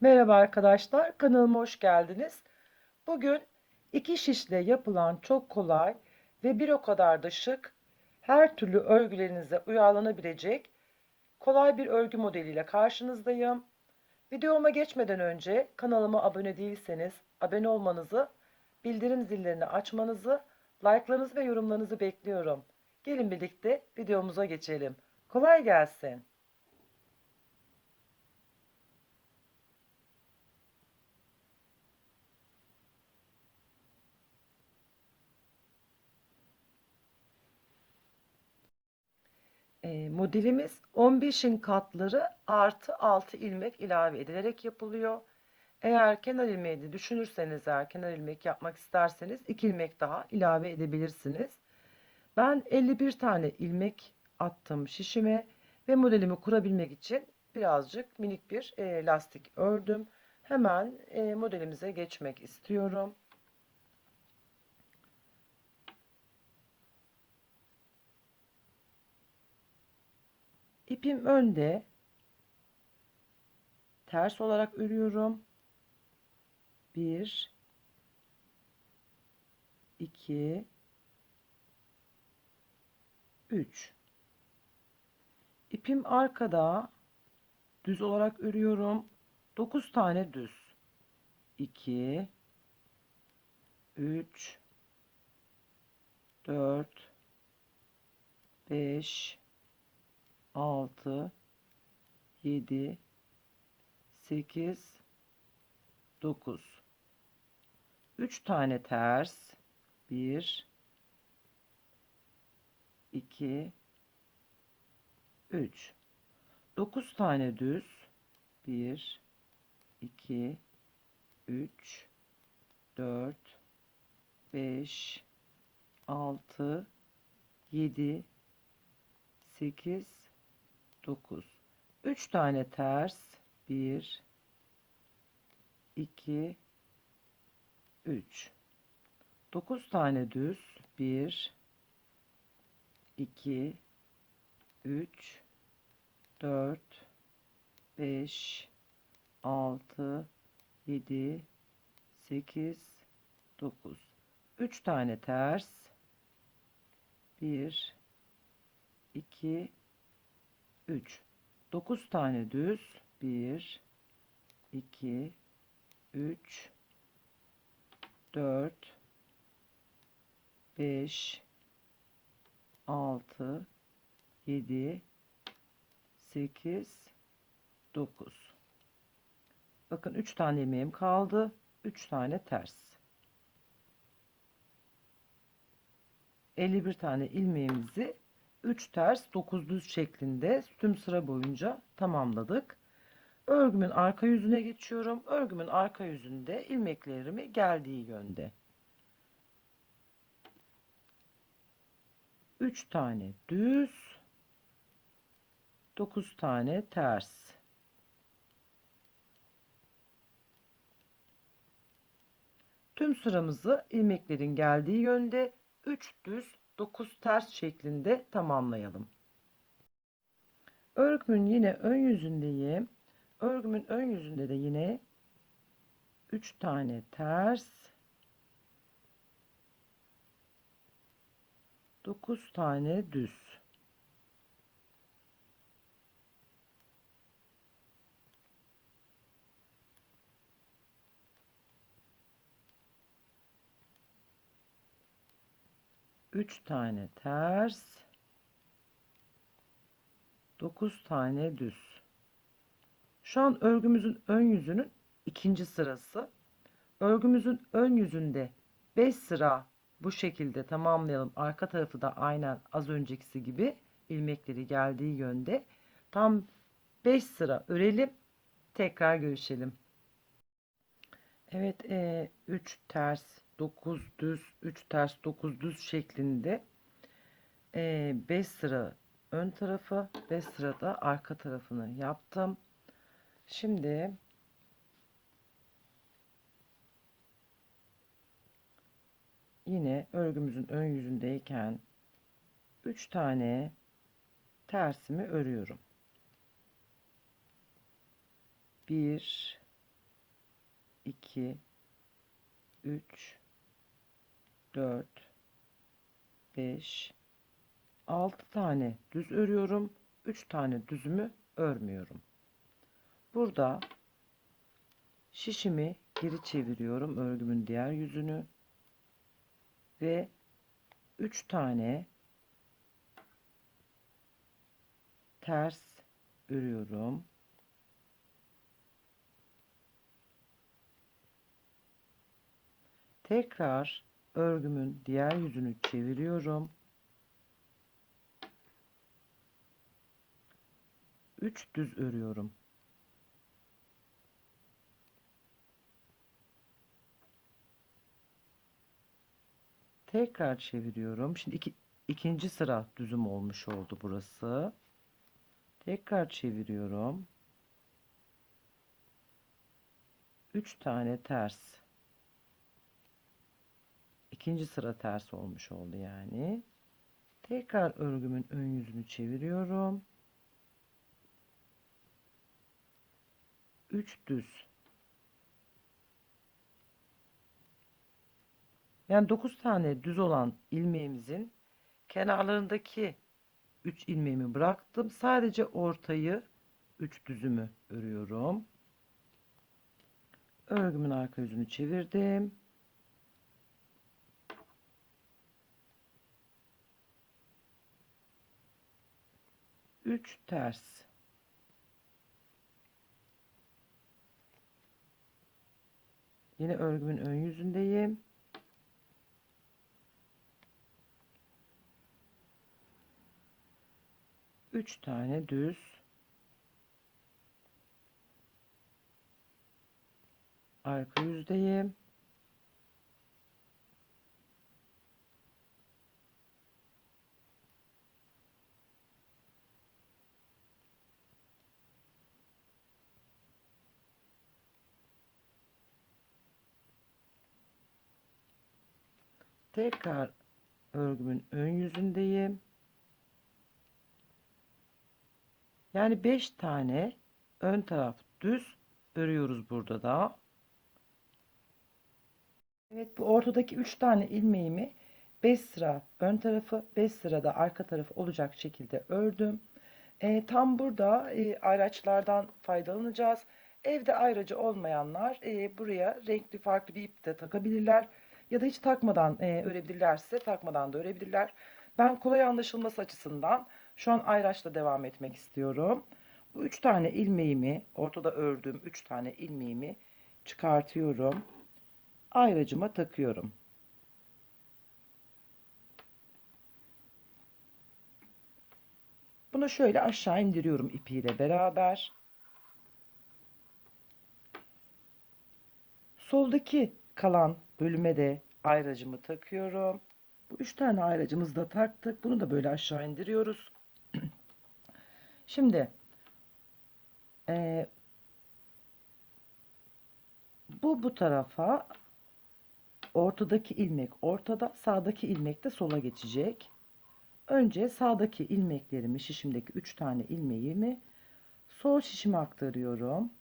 Merhaba arkadaşlar, kanalıma hoş geldiniz. Bugün iki şişle yapılan çok kolay ve bir o kadar da şık, her türlü örgülerinize uyarlanabilecek kolay bir örgü modeliyle karşınızdayım. Videoma geçmeden önce kanalıma abone değilseniz abone olmanızı, bildirim zillerini açmanızı, like'larınızı ve yorumlarınızı bekliyorum. Gelin birlikte videomuza geçelim. Kolay gelsin. E, modelimiz 15'in katları artı 6 ilmek ilave edilerek yapılıyor. Eğer kenar ilmeği de düşünürseniz eğer kenar ilmek yapmak isterseniz 2 ilmek daha ilave edebilirsiniz. Ben 51 tane ilmek attım şişime ve modelimi kurabilmek için birazcık minik bir e, lastik ördüm. Hemen e, modelimize geçmek istiyorum. İpim önde. Ters olarak örüyorum. 1 2 3 İpim arkada düz olarak örüyorum. 9 tane düz. 2 3 4 5 6 7 8 9 3 tane ters. 1 2 3 9 tane düz. 1 2 3 4 5 6 7 8 9 3 tane ters. 1 2 3 9 tane düz. 1 2 3 4 5 6 7 8 9 3 tane ters. 1 2 3 9 tane düz 1 2 3 4 5 6 7 8 9 Bakın 3 tane ilmeğim kaldı. 3 tane ters. 51 tane ilmeğimizi 3 ters 9 düz şeklinde tüm sıra boyunca tamamladık. Örgümün arka yüzüne geçiyorum. Örgümün arka yüzünde ilmeklerimi geldiği yönde. 3 tane düz 9 tane ters. Tüm sıramızı ilmeklerin geldiği yönde 3 düz 9 ters şeklinde tamamlayalım. Örgümün yine ön yüzündeyim. Örgümün ön yüzünde de yine 3 tane ters 9 tane düz. Üç tane ters, dokuz tane düz. Şu an örgümüzün ön yüzünün ikinci sırası. Örgümüzün ön yüzünde 5 sıra bu şekilde tamamlayalım. Arka tarafı da aynen az öncekisi gibi ilmekleri geldiği yönde. Tam 5 sıra örelim. Tekrar görüşelim. Evet 3 ters 9 düz 3 ters 9 düz şeklinde 5 sıra ön tarafı 5 sırada arka tarafını yaptım. Şimdi yine örgümüzün ön yüzündeyken 3 tane tersimi örüyorum. 1 2 3 4 5 6 tane düz örüyorum. 3 tane düzümü örmüyorum. Burada şişimi geri çeviriyorum örgümün diğer yüzünü ve 3 tane ters örüyorum. Tekrar örgümün diğer yüzünü çeviriyorum. 3 düz örüyorum. Tekrar çeviriyorum. Şimdi iki, ikinci sıra düzüm olmuş oldu burası. Tekrar çeviriyorum. 3 tane ters. İkinci sıra ters olmuş oldu yani. Tekrar örgümün ön yüzünü çeviriyorum. 3 düz. Yani 9 tane düz olan ilmeğimizin kenarlarındaki 3 ilmeğimi bıraktım. Sadece ortayı 3 düzümü örüyorum. Örgümün arka yüzünü çevirdim. Üç ters. Yine örgümün ön yüzündeyim. Üç tane düz. Arka yüzdeyim. Tekrar örgümün ön yüzündeyim. Yani 5 tane ön taraf düz örüyoruz burada da. Evet bu ortadaki 3 tane ilmeğimi 5 sıra ön tarafı 5 sırada arka tarafı olacak şekilde ördüm. E, tam burada e, ayraçlardan faydalanacağız. Evde ayracı olmayanlar e, buraya renkli farklı bir ip de takabilirler. Ya da hiç takmadan e, örebilirlerse takmadan da örebilirler. Ben kolay anlaşılması açısından şu an ayraçla devam etmek istiyorum. Bu üç tane ilmeğimi ortada ördüğüm üç tane ilmeğimi çıkartıyorum. Ayracıma takıyorum. Bunu şöyle aşağı indiriyorum ipiyle beraber. Soldaki kalan bölüme de ayracımı takıyorum. Bu üç tane ayracımızı da taktık. Bunu da böyle aşağı indiriyoruz. Şimdi e, bu bu tarafa ortadaki ilmek ortada sağdaki ilmek de sola geçecek. Önce sağdaki ilmeklerimi şişimdeki 3 tane ilmeğimi sol şişime aktarıyorum.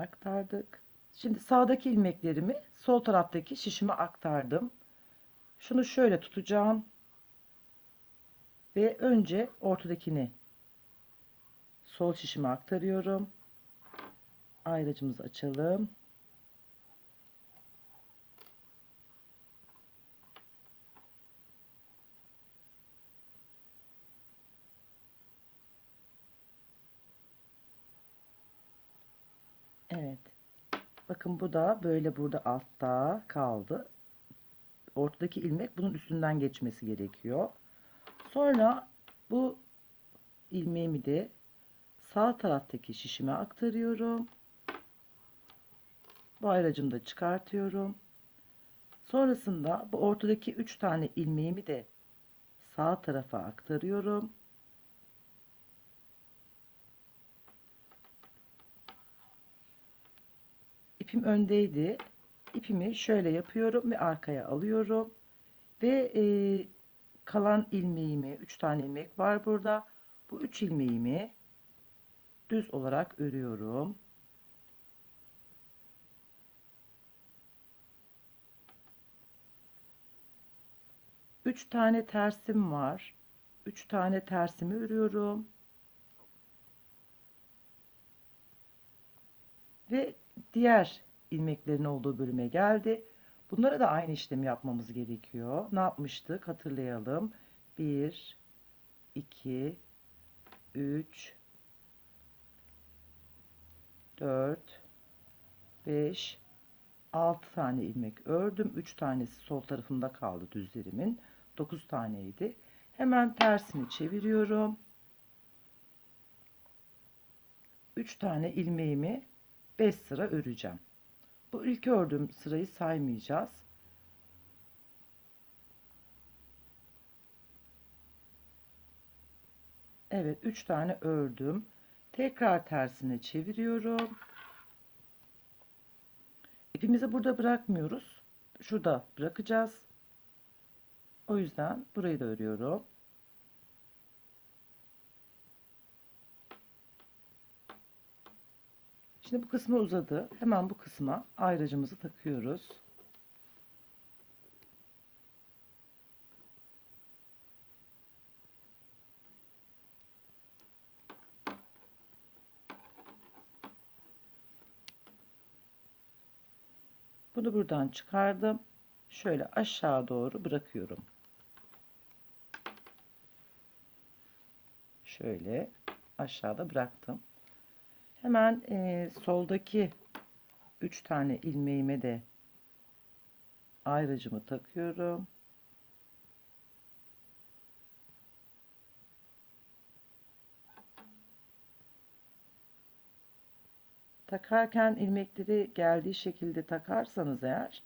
Aktardık. Şimdi sağdaki ilmeklerimi sol taraftaki şişime aktardım. Şunu şöyle tutacağım. Ve önce ortadakini sol şişime aktarıyorum. Ayracımızı açalım. Evet. Bakın bu da böyle burada altta kaldı. Ortadaki ilmek bunun üstünden geçmesi gerekiyor. Sonra bu ilmeğimi de sağ taraftaki şişime aktarıyorum. Bu ayracımı da çıkartıyorum. Sonrasında bu ortadaki 3 tane ilmeğimi de sağ tarafa aktarıyorum. İpim öndeydi. İpimi şöyle yapıyorum ve arkaya alıyorum. Ve e, kalan ilmeğimi, 3 tane ilmek var burada. Bu 3 ilmeğimi düz olarak örüyorum. Üç tane tersim var. Üç tane tersimi örüyorum. Ve diğer ilmeklerin olduğu bölüme geldi. Bunlara da aynı işlemi yapmamız gerekiyor. Ne yapmıştık? Hatırlayalım. 1 2 3 4 5 6 tane ilmek ördüm. 3 tanesi sol tarafında kaldı düzlerimin. 9 taneydi. Hemen tersini çeviriyorum. 3 tane ilmeğimi 5 sıra öreceğim. Bu ilk ördüğüm sırayı saymayacağız. Evet 3 tane ördüm. Tekrar tersine çeviriyorum. İpimizi burada bırakmıyoruz. Şurada bırakacağız. O yüzden burayı da örüyorum. Şimdi bu kısmı uzadı. Hemen bu kısma ayracımızı takıyoruz. Bunu buradan çıkardım. Şöyle aşağı doğru bırakıyorum. Şöyle aşağıda bıraktım. Hemen e, soldaki 3 tane ilmeğime de ayracımı takıyorum. Takarken ilmekleri geldiği şekilde takarsanız eğer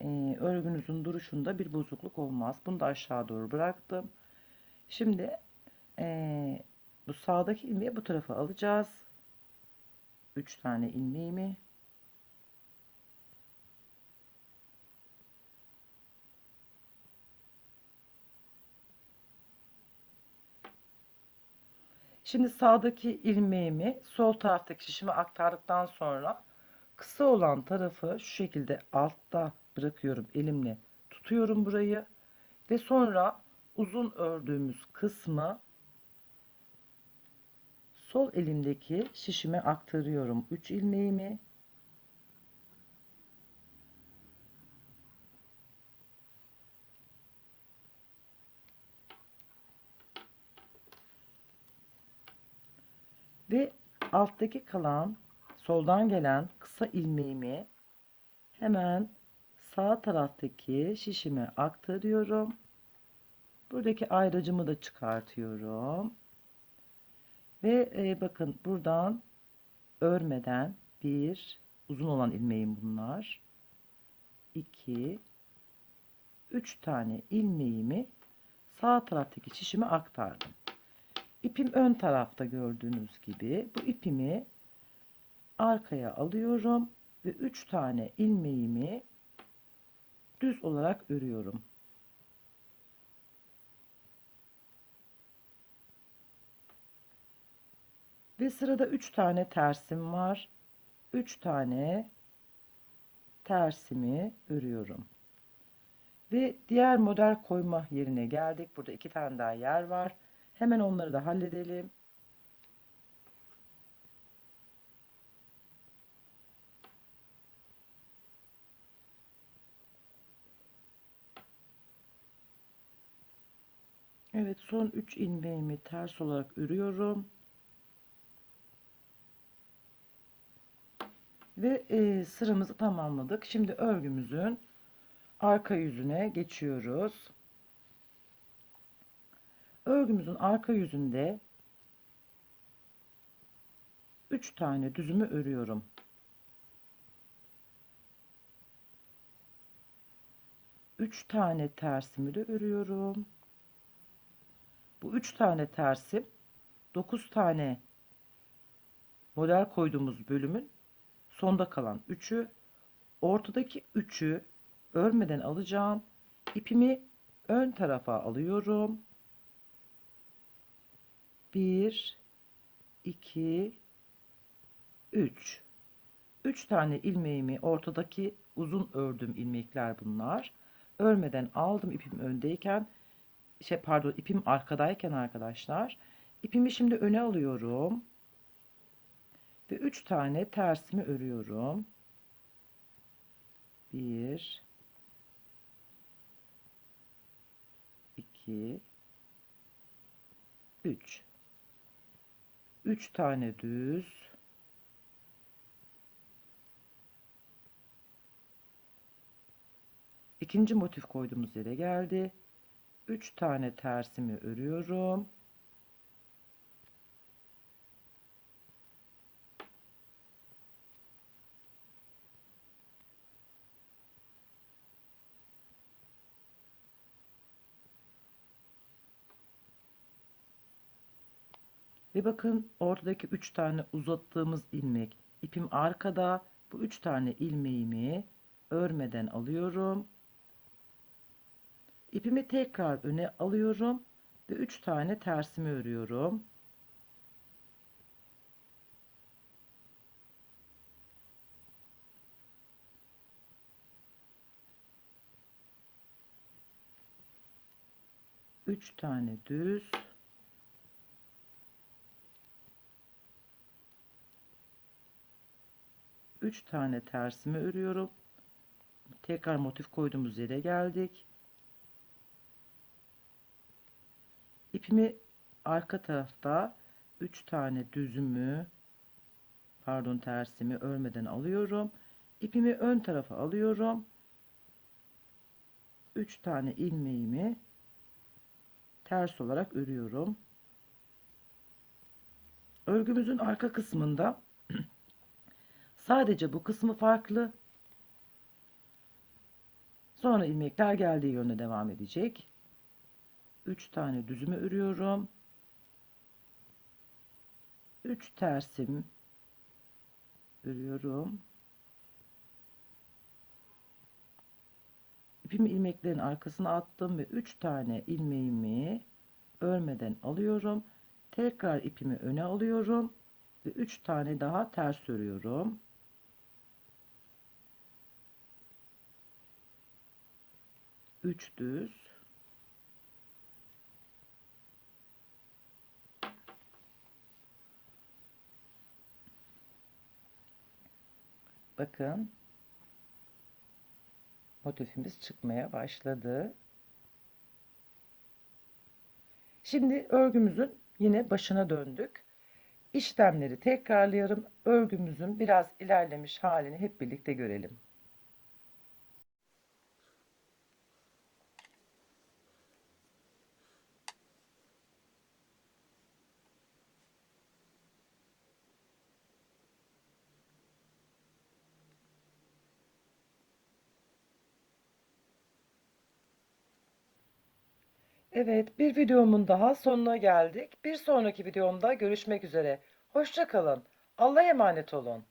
e, örgünüzün duruşunda bir bozukluk olmaz. Bunu da aşağı doğru bıraktım. Şimdi e, bu sağdaki ilmeği bu tarafa alacağız. 3 tane ilmeğimi. Şimdi sağdaki ilmeğimi sol taraftaki şişime aktardıktan sonra kısa olan tarafı şu şekilde altta bırakıyorum elimle tutuyorum burayı ve sonra uzun ördüğümüz kısmı sol elimdeki şişime aktarıyorum 3 ilmeğimi ve alttaki kalan soldan gelen kısa ilmeğimi hemen sağ taraftaki şişime aktarıyorum. Buradaki ayracımı da çıkartıyorum. Ve e, bakın buradan örmeden bir uzun olan ilmeğim bunlar. 2 3 tane ilmeğimi sağ taraftaki şişime aktardım. İpim ön tarafta gördüğünüz gibi bu ipimi arkaya alıyorum ve 3 tane ilmeğimi düz olarak örüyorum. Ve sırada 3 tane tersim var. 3 tane tersimi örüyorum. Ve diğer model koyma yerine geldik. Burada iki tane daha yer var. Hemen onları da halledelim. Evet son 3 ilmeğimi ters olarak örüyorum. Ve e, sıramızı tamamladık. Şimdi örgümüzün arka yüzüne geçiyoruz. Örgümüzün arka yüzünde 3 tane düzümü örüyorum. Üç tane tersimi de örüyorum. Bu üç tane tersim 9 tane model koyduğumuz bölümün sonda kalan 3'ü ortadaki 3'ü örmeden alacağım. ipimi ön tarafa alıyorum. 1 2 3 3 tane ilmeğimi ortadaki uzun ördüm ilmekler bunlar. Örmeden aldım ipim öndeyken şey pardon ipim arkadayken arkadaşlar. İpimi şimdi öne alıyorum. Ve 3 tane tersimi örüyorum. 1 2 3 3 tane düz. İkinci motif koyduğumuz yere geldi. 3 tane tersimi örüyorum Ve bakın ortadaki 3 tane uzattığımız ilmek ipim arkada bu 3 tane ilmeğimi örmeden alıyorum. İpimi tekrar öne alıyorum ve 3 tane tersimi örüyorum. Üç tane düz 3 tane tersimi örüyorum. Tekrar motif koyduğumuz yere geldik. İpimi arka tarafta 3 tane düzümü pardon tersimi örmeden alıyorum. İpimi ön tarafa alıyorum. 3 tane ilmeğimi ters olarak örüyorum. Örgümüzün arka kısmında Sadece bu kısmı farklı. Sonra ilmekler geldiği yönde devam edecek. 3 tane düzümü örüyorum. 3 tersim örüyorum. İpimi ilmeklerin arkasına attım ve 3 tane ilmeğimi örmeden alıyorum. Tekrar ipimi öne alıyorum ve 3 tane daha ters örüyorum. 3 düz. Bakın motifimiz çıkmaya başladı. Şimdi örgümüzün yine başına döndük. İşlemleri tekrarlayalım. Örgümüzün biraz ilerlemiş halini hep birlikte görelim Evet, bir videomun daha sonuna geldik. Bir sonraki videomda görüşmek üzere. Hoşça kalın. Allah'a emanet olun.